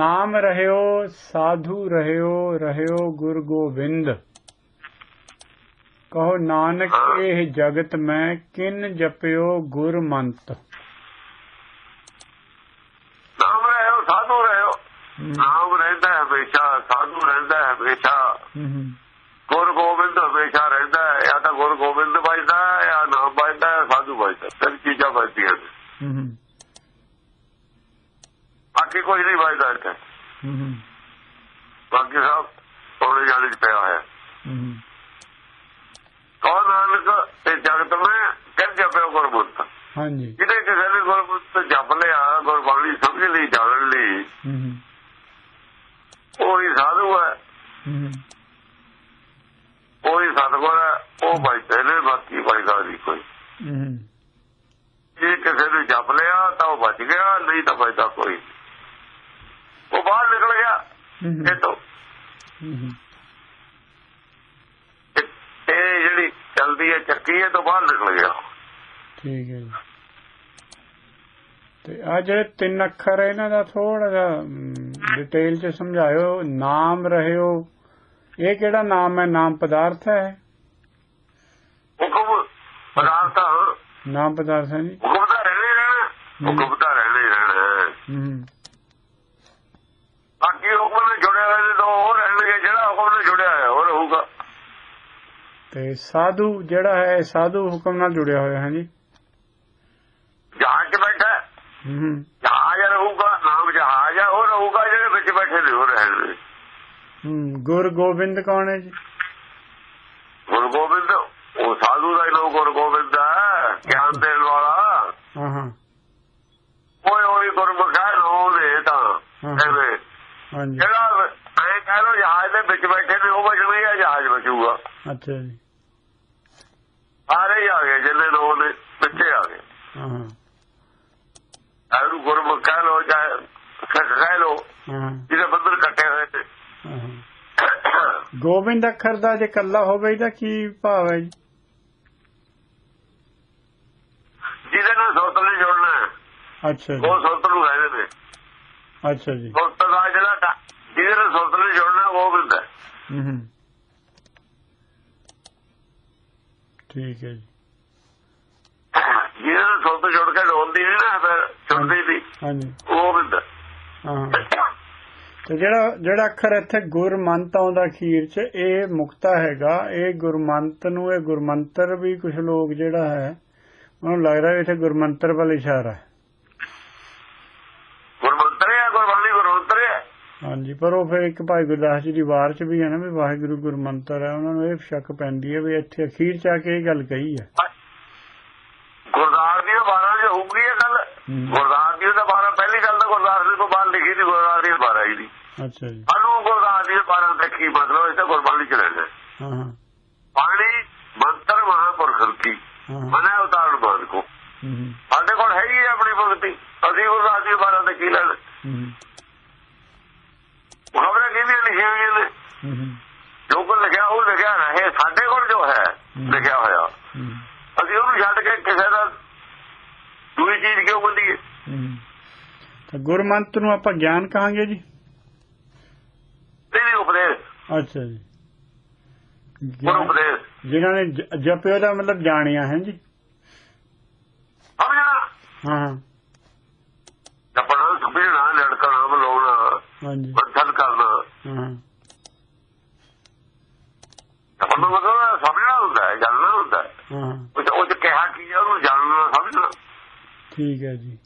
ਨਾਮ ਰਹਿਓ ਸਾਧੂ ਰਹਿਓ ਰਹਿਓ ਗੁਰ ਗੋਬਿੰਦ। ਕਹੋ ਨਾਨਕ ਇਹ ਜਗਤ ਮੈਂ ਕਿਨ ਜਪਿਓ ਗੁਰ ਮੰਤ। ਨਾਮ ਰਹਿਓ ਸਾਧੂ ਰਹਿਓ। ਨਾਮ ਰਹਿੰਦਾ ਹੈ ਹਮੇਸ਼ਾ ਸਾਧੂ ਰਹਿੰਦਾ ਹੈ ਹਮੇਸ਼ਾ। ਗੁਰ ਗੋਬਿੰਦ ਹਮੇਸ਼ਾ ਰਹਿੰਦਾ ਹੈ ਜਾਂ ਤਾਂ ਗੁਰ ਗੋਬਿੰਦ ਵੱਜਦਾ ਹੈ ਜਾਂ ਨਾਮ ਵੱਜਦਾ ਹੈ ਸਾਧੂ ਵੱਜਦਾ ਤਿੰਨ ਚੀਜ਼ਾਂ ਵੱਜਦੀਆਂ ਨੇ। ਬਾਕੀ ਕੁਝ ਨਹੀਂ ਵੱਜਦਾ ਇੱਥੇ। ਬਾਕੀ ਸਭ ਥੋੜੇ ਜਾਣੇ ਚ ਪਿਆ ਹੋਇਆ। ਕੌਣ ਨਾਨਕ ਤੇ ਜਗਤ ਮੈਂ ਕਿਹ ਜਪਿਓ ਗੁਰਮੁਖਤ ਹਾਂਜੀ। ਜਿਹਨੇ ਕਿਸੇ ਨੇ ਗੁਰਮੁਖਤ ਜਪ ਲਿਆ ਗੁਰਬਾਣੀ ਸਮਝ ਲਈ ਜਾਣ ਲਈ। ਉਹੀ ਸਾਧੂ ਹੈ। ਉਹੀ ਸਤਗੁਰ ਹੈ। ਉਹ ਬਚਦੇ ਨੇ ਬਾਕੀ ਬਚਦਾ ਨਹੀਂ ਕੋਈ। ਜੇ ਕਿਸੇ ਨੇ ਜਪ ਲਿਆ ਤਾਂ ਉਹ ਬਚ ਗਿਆ ਨਹੀਂ ਤਾਂ ਬਚਦਾ ਕੋਈ ਨਹੀਂ। ਉਹ ਬਾਹਰ ਨਿਕਲ ਗਿਆ ਇਹ ਤੋਂ ਇਹ- ਇਹ ਜਿਹੜੀ ਚਲਦੀ ਹੈ ਚੱਕੀ ਇਹ ਤੋਂ ਬਾਹਰ ਨਿਕਲ ਗਿਆ। ਠੀਕ ਹੈ ਜੀ। ਤੇ ਆ ਜਿਹੜੇ ਤਿੰਨ ਅੱਖਰ ਇਹਨਾਂ ਦਾ ਥੋੜਾ ਜਿਹਾ ਡਿਟੇਲ ਚ ਸਮਝਾਇਓ। ਨਾਮ ਰਹਿਓ। ਇਹ ਕਿਹੜਾ ਨਾਮ ਹੈ? ਨਾਮ ਪਦਾਰਥ ਹੈ? ਹੁਕਮ ਪਦਾਰਥ। ਨਾਮ ਪਦਾਰਥ ਹੈ ਜੀ। ਹੁਕਮ ਦਾ ਰਹਿਣੇ ਰਹਿਣਾ। ਹੁਕਮ ਦਾ ਰਹਿਣੇ। ਰਹਿਣਾ ਹੂੰ ਬਾਕੀ ਹੁਕਮ ਨਾਲ ਜੁੜਿਆ ਹੋਇਆ ਤਾਂ ਉਹ ਰਹਿਣਗੇ ਜਿਹੜਾ ਹੁਕਮ ਨਾਲ ਜੁੜਿਆ ਹੋਇਆ ਉਹ ਰਹੂਗਾ ਤੇ ਸਾਧੂ ਜਿਹੜਾ ਹੈ ਸਾਧੂ ਹੁਕਮ ਨਾਲ ਜੁੜਿਆ ਹੋਇਆ ਹੈ ਜੀ। ਜਹਾਜ਼ 'ਚ ਬੈਠਾ ਹੈ, ਜਹਾਜ਼ ਰਹੂਗਾ ਨਾਮ ਜਹਾਜ਼ ਹੈ ਉਹ ਰਹੂਗਾ ਜਿਹੜੇ ਵਿੱਚ ਬੈਠੇ ਨੇ ਉਹ ਰਹਿਣਗੇ ਹੂੰ ਗੁਰ ਗੋਬਿੰਦ ਕੌਣ ਹੈ ਜੀ? ਗੁਰੂ ਗੋਬਿੰਦ ਉਹ ਸਾਧੂ ਦਾ ਹੀ ਨਾਮ ਗੁਰੂ ਗੋਬਿੰਦ ਹੈ ਗਿਆਨ ਦੇਣ ਵਾਲਾ। ਹਾਂ ਹਾਂ। ਓਏ ਓਏ ਗੁਰਮੁਖ ਨਾਮ ਨੇ ਤਾਂ ਜਿਹੜਾ ਐ ਕਹਿ ਲੋ ਜਹਾਜ਼ ਦੇ ਵਿੱਚ ਬੈਠੇ ਨੇ ਉਹ ਬਚਣਗੇ ਜਾਂ ਜਹਾਜ਼ ਬਚੂਗਾ। ਅੱਛਾ ਜੀ। ਸਾਰੇ ਹੀ ਆ ਗਏ ਜਿੰਨੇ ਲੋਕ ਨੇ ਪਿੱਛੇ ਆ ਗਏ। ਹਾਂ। ਹਾਂ ਐਨੂੰ ਗੁਰਮੁਖ ਕਹਿ ਲੋ ਜਾਂ ਸਿੱਖ ਕਹਿ ਲੋ ਹਾਂ। ਜਿਹਦੇ ਬੰਦਰ ਕੱਟੇ ਹੋਏ ਨੇ ਹਾਂ, ਹਾਂ ਗੋਬਿੰਦ ਅੱਖਰ ਦਾ ਜੇ ਕੱਲਾ ਹੋਵੇ ਇਹਦਾ ਕੀ ਭਾਵ ਹੈ ਜੀ? ਜਿਹਦੇ ਨਾਲ ਸੁਰਤ ਨਹੀਂ ਜੁੜਨਾ। ਹੈ, ਅੱਛਾ ਜੀ। ਉਹ ਸੁਰਤ ਨੂੰ ਕਹਿੰਦੇ ਨੇ ਅੱਛਾ ਜੀ। ਸੁਰਤ ਦਾ ਜਿਹੜਾ ਨਾਲ ਸੁਰਤ ਜੁੜਨਾ ਉਹ ਬਿੰਦਾ ਹੂੰ ਹੂੰ। ਠੀਕ ਹੈ ਜੀ। ਨਾਲ ਸੁਰਤ ਜੁੜ ਕੇ ਡੋਲਦੀ ਨਹੀਂ ਨਾ ਫਿਰ ਛੁੱਟਦੀ ਨਹੀਂ। ਹਾਂਜੀ। ਉਹ ਬਿੰਦਾ ਹਾਂ। ਤੇ ਜਿਹੜਾ ਜਿਹੜਾ ਅੱਖਰ ਇੱਥੇ ਗੁਰਮੰਤ ਆਉਂਦਾ ਅਖੀਰ 'ਚ ਇਹ ਮੁਕਤਾ ਹੈਗਾ। ਇਹ ਗੁਰਮੰਤ ਨੂੰ ਇਹ ਗੁਰਮੰਤਰ ਵੀ ਕੁਝ ਲੋਕ ਜਿਹੜਾ ਹੈ ਉਹਨੂੰ ਲੱਗਦਾ ਇੱਥੇ ਗੁਰਮੰਤਰ ਵੱਲ ਇਸ਼ਾਰਾ ਹੈ ਗੁਰਮੰਤਰ ਹੈ ਗੁਰਬਾਣੀ ਗੁਰਮੰਤਰ ਹੈ ਹਾਂਜੀ ਪਰ ਉਹ ਫਿਰ ਇੱਕ ਭਾਈ ਗੁਰਦਾਸ ਜੀ ਦੀ ਵਾਰ 'ਚ ਵੀ ਹੈ ਨਾ ਵੀ ਵਾਹਿਗੁਰੂ ਗੁਰਮੰਤਰ ਹੈ ਉਹਨਾਂ ਨੂੰ ਇਹ ਸ਼ੱਕ ਪੈਂਦੀ ਹੈ ਵੀ ਇੱਥੇ ਅਖੀਰ 'ਚ ਆ ਕੇ ਇਹ ਗੱਲ ਕਹੀ ਹੈ ਗੁਰਦਾਸ ਦੀਆਂ 12 ਚ ਹੋਊਗੀ ਇਹ ਗੱਲ। ਗੁਰਦਾਸ ਦੀ ਤਾਂ 12 ਪਹਿਲੀ ਗੱਲ ਤਾਂ ਗੁਰਦਾਸ ਦੀ ਤੋਂ ਬਾਅਦ ਲਿਖੀ ਸੀ ਗੁਰਦਾਸ ਦੀ 12 ਹੀ ਦੀ ਅੱਛਾ ਜੀ। ਅਨੂ ਗੁਰਦਾਸ ਦੀ 12 ਤੇ ਕੀ ਮਤਲਬ ਇਹ ਤਾਂ ਗੁਰਬਾਣੀ ਚ ਰਹਿੰਦਾ ਹਾਂ। ਹਾਂ ਪਾਣੀ ਮੰਤਰ ਮਹਾਪੁਰਖ ਹਾਂ ਮਨਾ ਉਤਾਰਨ ਬਾਦ ਕੋ। ਹੂੰ, ਹੂੰ, ਸਾਡੇ ਕੋਲ ਹੈਗੀ ਹੈ ਆਪਣੀ ਭਗਤੀ। ਅਸੀਂ ਗੁਰਦਾਸ ਦੀ 12 ਤੇ ਕੀ ਲੈਣਾ? ਖਬਰਾਂ ਕਿਹਦੀਆਂ ਲਿਖੀਆਂ ਹੋਈਆਂ ਨੇ? ਜੋ ਕੁਝ ਲਿਖਿਆ ਉਹ ਲਿਖਿਆ ਰਹੇ ਸਾਡੇ ਕੋਲ ਜੋ ਹੈ ਲਿਖਿਆ ਹੋਇਆ। ਅਸੀਂ ਉਹਨੂੰ ਛੱਡ ਕੇ ਕਿਸੇ ਦਾ ਦੂਜੀ ਚੀਜ਼ ਕਿਉਂ ਬੰਦੀਏ। ਤਾਂ ਗੁਰਮੰਤ ਨੂੰ ਆਪਾਂ ਗਿਆਨ ਕਹਾਂਗੇ ਜੀ? ਤੇਰੀ ਉਪਦੇਸ਼। ਅੱਛਾ ਜੀ। ਗੁਰੂ ਗਿਆਨ- ਉਪਦੇਸ਼। ਜਿਨ੍ਹਾਂ ਨੇ ਜ- ਜਪਿਓ ਦਾ ਮਤਲਬ ਜਾਣਿਆ ਹੈ ਜੀ। ਹਾਂ। ਜਪਣਾ ਸਮਝਣਾ ਲੜਕਣਾ ਬੁਲਾਉਣਾ ਹਾਂਜੀ। ਕਰਨਾ। ਹਾਂ। ਹਾਂ ਜਪਣ ਦਾ ਮਤਲਬ ਸਮਝਣਾ ਹੁੰਦਾ ਹੈ ਜਾਣਨਾ ਹੁੰਦਾ ਹੈ। ਹਾਂ। ਉਹ 'ਚ- ਉਹ ਚ ਕਿਹਾ ਕੀ ਹੈ ਉਹਨੂੰ ਜਾਣਨਾ ਸਮਝਣਾ। ਠੀਕ ਹੈ ਜੀ।